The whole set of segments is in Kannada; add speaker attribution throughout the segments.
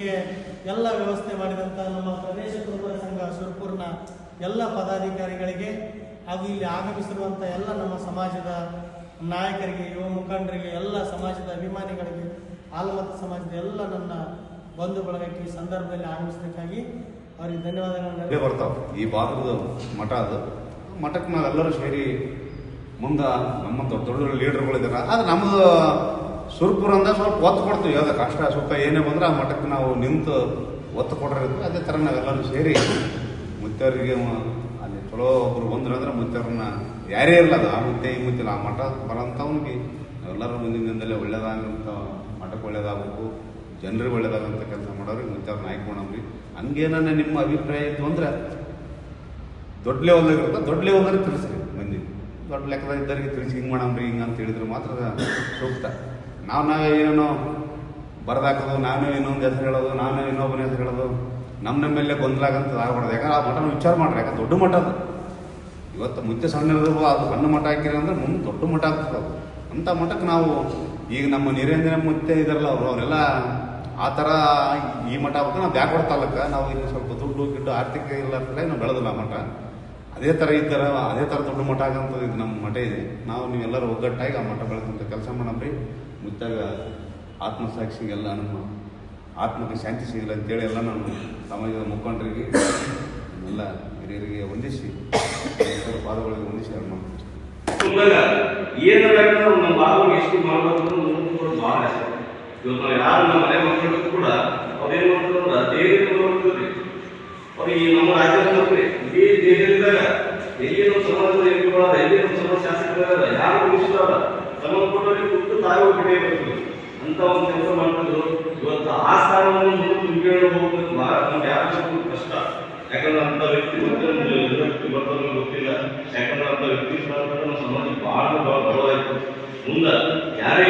Speaker 1: ಕೂತ್ಕೊಳ್ಳಿಕ್ಕೆ ಎಲ್ಲ ವ್ಯವಸ್ಥೆ ಮಾಡಿದಂಥ ನಮ್ಮ ಪ್ರದೇಶ ಕುರುಬರ ಸಂಘ ಸುರ್ಪುರ್ನ ಎಲ್ಲ ಪದಾಧಿಕಾರಿಗಳಿಗೆ ಹಾಗೂ ಇಲ್ಲಿ ಆಗಮಿಸಿರುವಂಥ ಎಲ್ಲ ನಮ್ಮ ಸಮಾಜದ ನಾಯಕರಿಗೆ, ಯುವ ಮುಖಂಡರಿಗೆ, ಎಲ್ಲ ಸಮಾಜದ ಅಭಿಮಾನಿಗಳಿಗೆ ಆಲಮತ ಸಮಾಜದ ಎಲ್ಲ ನನ್ನ ಬಂಧು ಬಳಗಕ್ಕೆ ಈ ಸಂದರ್ಭದಲ್ಲಿ ಆಗಮಿಸಬೇಕಾಗಿ ಅವರಿಗೆ ಧನ್ಯವಾದಗಳನ್ನು
Speaker 2: ಬರ್ತಾವ. ಈ ಭಾಗದ ಮಠ ಅದು. ಮಠಕ್ಕೆ ನಾವೆಲ್ಲರೂ ಸೇರಿ ಮುಂದೆ ನಮ್ಮ ದೊಡ್ಡ ದೊಡ್ಡ ಲೀಡರ್ಗಳಿದ್ದಾರೆ ಆದ್ರೆ ನಮ್ಮದು ಸುರ್ಪುರ ಅಂದ ಸ್ವಲ್ಪ ಒತ್ತು ಕೊಡ್ತೀವಿ. ಯಾವುದೇ ಕಷ್ಟ, ಸುಖ ಏನೇ ಬಂದ್ರೆ ಆ ಮಠಕ್ಕೆ ನಾವು ನಿಂತು ಒತ್ತು ಕೊಟ್ಟಿರ್ತೀವಿ ಅದೇ ಥರ ನಾವೆಲ್ಲರೂ ಸೇರಿ ಮುತ್ತವರಿಗೆ ಅಲ್ಲಿ ಚಲೋ ಒಬ್ರು ಬಂದ್ರು ಅಂದ್ರೆ ಮುತ್ತವ್ರನ್ನ ಯಾರೇ ಇರಲ್ಲ ಆ ಮುತ್ತೆ, ಈ ಮುತ್ತಿಲ್ಲ ಆ ಮಠ ಬರೋಂಥವ್ನಿಗೆ ನಾವೆಲ್ಲರೂ ಮುಂದಿನ ದಿನದಲ್ಲಿ ಒಳ್ಳೇದಾಗಂತ ಮಠಕ್ಕೆ ಒಳ್ಳೇದಾಗಬೇಕು. ಜನರಿಗೆ ಒಳ್ಳೇದಾಗಂತ ಕೆಲಸ ಮಾಡೋರಿಗೆ ಮುತ್ತವ್ರನ್ನ ಆಯ್ಕೆ ಹಂಗೇನೇ ನಿಮ್ಮ ಅಭಿಪ್ರಾಯ ಇತ್ತು ಅಂದ್ರೆ ದೊಡ್ಡ ಲೆವೆಲ್ದಾಗಿರುತ್ತೆ ದೊಡ್ಡ ಲೆವೆಲ್ದಾಗ ತಿಳಿಸ್ರಿ. ಮಂದಿ ದೊಡ್ಡ ಲೆಕ್ಕದಾಗ ಇದ್ದವರಿಗೆ ತಿಳಿಸಿ ಹಿಂಗೆ ಮಾಡಮ್ರಿ, ಹಿಂಗೆ ಅಂತ ಹೇಳಿದ್ರೆ ಮಾತ್ರ ಸೂಕ್ತ. ನಾವು ನಾವೇ ಏನೇನೋ ಬರೆದಾಕೋದು, ನಾವೇ ಇನ್ನೊಂದು ಹೆಸರು ಹೇಳೋದು, ನಾವೇ ಇನ್ನೊಬ್ಬನ ಹೆಸರು ಹೇಳೋದು, ನಮ್ಮ ನಮ್ಮೆಲ್ಲೇ ಗೊಂದಲಾಗಂತ ಆಗ್ಬಾರ್ದು ಯಾಕಂದ್ರೆ ಆ ಮಠನ ವಿಚಾರ ಮಾಡ್ರಿ, ಯಾಕಂದ್ರೆ ದೊಡ್ಡ ಮಠ ಅದು. ಇವತ್ತು ಮುಂಚೆ ಸಣ್ಣ ಇರೋದು ಅದು ಸಣ್ಣ ಮಠ ಹಾಕಿರಿ ಅಂದ್ರೆ ಮುಂದೆ ದೊಡ್ಡ ಮಠ ಆಗ್ತದೆ ಅದು. ಅಂಥ ಮಠಕ್ಕೆ ನಾವು ಈಗ ನಮ್ಮ ನಿರಂಜನ ಮುತ್ತೆ ಇದರಲ್ಲ ಅವರು, ಅವರೆಲ್ಲ ಆ ಥರ ಈ ಮಠ ಆಗ್ಬೇಕು ನಾವು ಬ್ಯಾಕ್ವರ್ಡ್ ತಾಲೂಕ, ನಾವು ಇಲ್ಲಿ ಸ್ವಲ್ಪ ದುಡ್ಡು, ಗಿಡ್ಡು, ಆರ್ಥಿಕ ಇಲ್ಲ ಅಂತಲೇ ನಾವು ಬೆಳೆದಿಲ್ಲ ಮಠ. ಅದೇ ಥರ ಈ ಥರ ಅದೇ ಥರ ದೊಡ್ಡ ಮಠ ಆಗಂತ ಇದು ನಮ್ಮ ಮಠ ಇದೆ. ನಾವು ನೀವೆಲ್ಲರೂ ಒಗ್ಗಟ್ಟಾಗಿ ಆ ಮಠ ಬೆಳೆದಂಥ ಕೆಲಸ ಮಾಡಮ್ರಿ ಮುತ್ತಾಗ ಆತ್ಮಸಾಕ್ಷಿಗೆಲ್ಲ ನಮ್ಮ ಆತ್ಮಕ್ಕೆ ಶಾಂತಿ ಸಿಗಲ್ಲ ಅಂತೇಳಿ ಎಲ್ಲ ನಾನು ಸಮಾಜದ ಮುಖಂಡರಿಗೆ, ಎಲ್ಲ ಹಿರಿಯರಿಗೆ ವಂದಿಸಿ ಪಾದಗಳಿಗೆ ವಂದಿಸಿ ಅವ್ರು
Speaker 3: ಏನಾಗ ನಮ್ಮ ಭಾಗವನ್ನು ಎಷ್ಟು ಮಾಡಬೇಕು ಭಾಳ ಆಸೆ. ಇವತ್ತು ನಾವು ಯಾರು ನಮ್ಮ ಮನೆ ಮಕ್ಕಳು ಕೂಡ ಅವ್ರೇನು ಮಾಡ್ತಾರೆ ದೇವರಿಗೆ ನೋಡ್ತೀವಿ ಅವ್ರಿಗೆ ನಮ್ಮ ರಾಜ್ಯದ ಇಡೀ ದೇಶದಾಗ ಎಲ್ಲಿ ನಮ್ಮ ಸಮಾಜದ ಎಂಪಿಗಳಾದ ಎಲ್ಲಿ ನಮ್ಮ ಶಾಸಕರಾದ ಯಾರು ಉಳಿಸಿದಾರ ಸಂಬಂಧಪಟ್ಟವರಿಗೆ ಕುಟ್ಟು ತಾಯಿ ಬಿಟ್ಟೇ ಬರ್ತದೆ ಅಂತ ಒಂದು ಕೆಲಸ ಮಾಡ್ತಿದ್ರು. ಇವತ್ತು ಆ ಸ್ಥಾನವನ್ನು ಮುಂದೆ ತುಂಬಿಕೊಂಡು ಹೋಗ್ಬೇಕು ಭಾಳ ಯಾರು ಕಷ್ಟ. ಯಾಕಂದ್ರೆ ಅಂತ ವ್ಯಕ್ತಿ ಮತ್ತೆ ಬರ್ತಾರೆ ಗೊತ್ತಿಲ್ಲ. ಯಾಕಂದ್ರೆ ಅಂತ ವ್ಯಕ್ತಿ ನಮ್ಮ ಸಮಾಜ ಬಹಳ ಬಲವಾಯಿತು ಮುಂದೆ ಯಾರೇ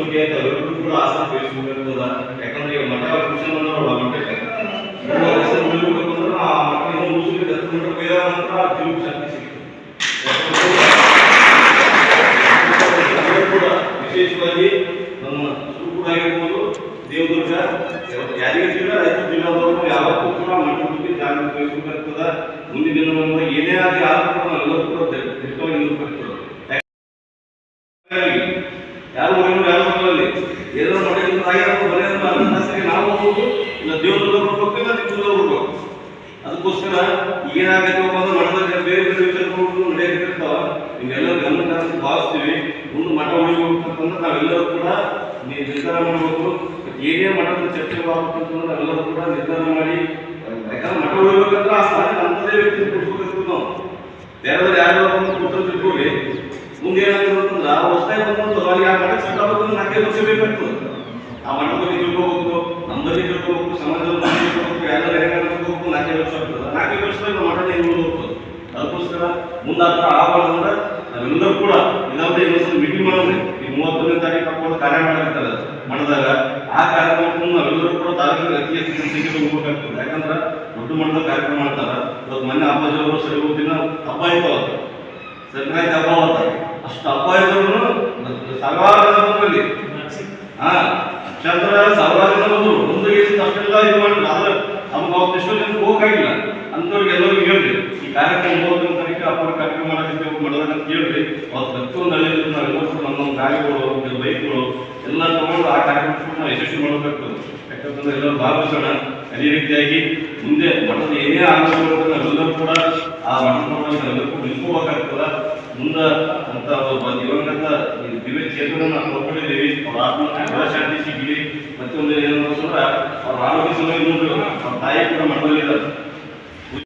Speaker 3: ಬಗ್ಗೆ ಅಂತ ಅವ್ರಿಗೂ ಕೂಡ ಆಸಕ್ತಿ ವಹಿಸ್ಬೇಕಾಗ್ತದ ಯಾಕಂದ್ರೆ ಈಗ ಮಠ ಕೃಷಿ ಅನ್ನೋರು ಮಠಕ್ಕೆ ಇವ್ರ ಹೆಸರು ಉಳಿಬೇಕು ಅಂದ್ರೆ ಆ ಮಠ ಇನ್ನೂ ಉಳಿಸ್ಲಿಕ್ಕೆ ಹತ್ತು ಮೀಟರ್ ಬೇರೆ ಮಾತ್ರ ಆ ಜೀವಕ್ಕೆ ಶಕ್ತಿ ಸಿಗ್ತದೆ ಕೂಡ ವಿಶೇಷವಾಗಿ ನಮ್ಮ ಸುರ್ಪುರ ಆಗಿರ್ಬೋದು ದೇವದುರ್ಗ ಯಾದಗಿರಿ ಜಿಲ್ಲಾ ರಾಯಚೂರು ಜಿಲ್ಲಾದವರು ಯಾವತ್ತೂ ಕೂಡ ಬಗ್ಗೆ ಜಾಗೃತಿ ವಹಿಸಬೇಕಾಗ್ತದ ಮುಂದಿನ ದಿನವನ್ನು ಏನೇ ಆಗಲಿ ಆದ್ರೂ ಕೂಡ ನಾವೆಲ್ಲರೂ ಕೂಡ ದಿಟ್ಟವಾಗಿ ನಿಲ್ಲಬೇಕಾಗ್ತದೆ ಯಾರು ಏನು ಯಾರು ಬರಲಿ ಏನೋ ಮಠದಿಂದ ಆಗಿರೋ ಬರೀ ಸರಿ ನಾವು ಹೋಗ್ಬೋದು ಇಲ್ಲ ದೇವದುರ್ಗ ಬರ್ಬೇಕು ಇಲ್ಲ ಅದಕ್ಕೋಸ್ಕರ ಏನಾಗಬೇಕು ಅಂದ್ರೆ ಮಠದಲ್ಲಿ ಬೇರೆ ಬೇರೆ ವಿಚಾರಗಳು ನಡೆಯಬೇಕಿರ್ತಾವ ನಿಮ್ಗೆಲ್ಲರೂ ಗಮನ ಭಾವಿಸ್ತೀವಿ ಮುಂದೆ ಮಠ ಉಳಿಬೇಕಂತಂದ್ರೆ ನಾವೆಲ್ಲರೂ ಕೂಡ ನಿರ್ಧಾರ ಮಾಡಬೇಕು. ಏನೇ ಮಠದ ಚರ್ಚೆ ಮಾಡ್ಬೇಕಂತಂದ್ರೆ ನಾವೆಲ್ಲರೂ ಕೂಡ ನಿರ್ಧಾರ ಮಾಡಿ ಯಾಕಂದ್ರೆ ಮಠ ಉಳಿಬೇಕಂದ್ರೆ ಆ ಸ್ಥಾನಕ್ಕೆ ಅಂಥದೇ ವ್ಯಕ್ತಿ ಕೊಡ್ಸ್ಬೇಕಾಗ್ತದೆ ನಾವು ಬೇರೆದವ್ರು ಯಾರು ಬಂದು ಕೂತ್ರು ತಿಳ್ಕೊಳ್ಳಿ ಮುಂದೆ ಏನಾಗ್ತದೆ ಅಂತಂದ್ರೆ ಆ ಹೊಸದಾಗಿ ಬಂದು ಅವ್ರಿಗೆ ಆ ಮಠಕ್ಕೆ ಸೆಟ್ ಆಗ್ಬೇಕು ನಾಲ್ಕೈದು ವರ್ಷ ಬೇಕಾಗ್ತದೆ ಆ ಮಠದ ಬಗ್ಗೆ ತಿಳ್ಕೋಬೇಕು ನಮ್ಮ ಬಗ್ಗೆ ತಿಳ್ಕೋಬೇಕು ಸಮಾಜದ ಬಗ್ಗೆ ತಿಳ್ಕೋಬೇಕು ಎಲ್ಲರೂ ಹೆಂಗೆ ತಿಳ್ಕೋಬೇಕು ನಾಲ್ಕೈದು ವರ್ಷ ಆಗ್ತದೆ ನಾಲ್ಕೈದು ವರ್ಷದಾಗ ನಮ್ಮ ಮಠ ಹೆಂಗೆ ಹೋಗ್ತದೆ ಅದಕ್ಕೋಸ್ಕರ ಮುಂದೆ ಆ ಥರ ಆಗಬಾರ್ದಂದ್ರೆ ನಾವೆಲ್ಲರೂ ಕೂಡ ಇದಾದ್ರೆ ಇನ್ನೊಂದ್ಸಲ ಮೀಟಿಂಗ್ ಮಾಡೋದ್ರಿ. ಈ ಮೂವತ್ತೊಂದನೇ ತಾರೀಕು ಹಾಕೊಂಡು ಕಾರ್ಯ ಮಾಡಿರ್ತಾರೆ ಮಠದಾಗ ಆ ಕಾರ್ಯಕ್ರಮ ನಾವೆಲ್ಲರೂ ಕೂಡ ತಾಲೂಕಿನ ಅತಿ ಹೆಚ್ಚು ಸಂಖ್ಯೆಗೆ ಹೋಗ್ಬೇಕಾಗ್ತದೆ. ಯಾಕಂದ್ರೆ ದೊಡ್ಡ ಮಟ್ಟದ ಕಾರ್ಯಕ್ರಮ ಮಾಡ್ತಾರ. ಇವತ್ತು ಮೊನ್ನೆ ಅಪ್ಪಾಜಿ ಅವರು ಸರಿ ದಿನ ಹಬ್ಬ ಇತ್ತು ಅವತ್ತು ಸಂಕ್ರಾಂತಿ ಹಬ್ಬ ಅವತ್ತ ಅಷ್ಟು ಹಬ್ಬ ಇದ್ರು ಸಾವಿರಾರು ಜನ ಬಂದ್ರಲ್ಲಿ ಹಾ ಲಕ್ಷಾಂತರ ಸಾವಿರಾರು ಜನ ಬಂದ್ರು ಒಂದು ದಿವಸ ಅಷ್ಟೆಲ್ಲ ಇದು ಮಾಡಿಲ್ಲ ಆದ್ರೆ ನಮ್ಗೆ ಅವತ್ತು ಎಷ್ಟೋ ಜನ ಹೋಗಕ್ಕಾಗಿಲ್ಲ ಅಂಥವ್ರಿಗೆ ಎಲ್ಲರಿಗೂ ಹೇಳ್ರಿ ಈ ಕಾರ್ಯಕ್ರಮ ಮೂವತ್ತೊಂದು ತಾರೀಕು ಅಪ್ಪರ ಕಾರ್ಯಕ್ರಮ ಮಾಡಕ್ಕೆ ಮಾಡೋದನ್ನ ಅಂತ ಹೇಳ್ರಿ ಅವತ್ತು ಪ್ರತಿಯೊಂದು ಹಳ್ಳಿಯಲ್ಲಿ ನಾವೆಲ್ಲರೂ ಕೂಡ ನಮ್ಮ ನಮ್ಮ ಗಾಡಿಗಳು ಕೆಲವು ಬೈಕ್ಗಳು, ಎಲ್ಲ ತಗೊಂಡು ಆ ಕಾರ್ಯಕ್ರಮ ಯಶಸ್ವಿ ಮಾಡಬೇಕು. ಯಾಕಂತಂದ್ರೆ ಎಲ್ಲರೂ ಭಾಗವಹಿಸೋಣ. ಅದೇ ರೀತಿಯಾಗಿ ಮುಂದೆ ಮಠದ ಏನೇ ಆಗಬೇಕು ಎಲ್ಲರೂ ಕೂಡ ಆ ಮಠದ ಎಲ್ಲರಿಗೂ ನಿಂತ್ಕೋಬೇಕಾಗ್ತದ ಮುಂದೆ ಅಂತ ದಿವಂಗತ ದಿವ್ಯ ಚೇತನನ್ನ ನೋಡ್ಕೊಂಡಿದ್ದೀವಿ ಅವ್ರ ಆತ್ಮ ಶಾಂತಿ ಸಿಗಲಿ. ಮತ್ತೊಂದು ಏನು ಅಂದ್ರೆ ಅವ್ರ ಆರೋಗ್ಯ ಸಮಯ ನೋಡ್ರಿ ಅವ್ರ ತಾಯಿ ಕೂಡ ಮಠದಲ್ಲಿದ್ದಾರೆ.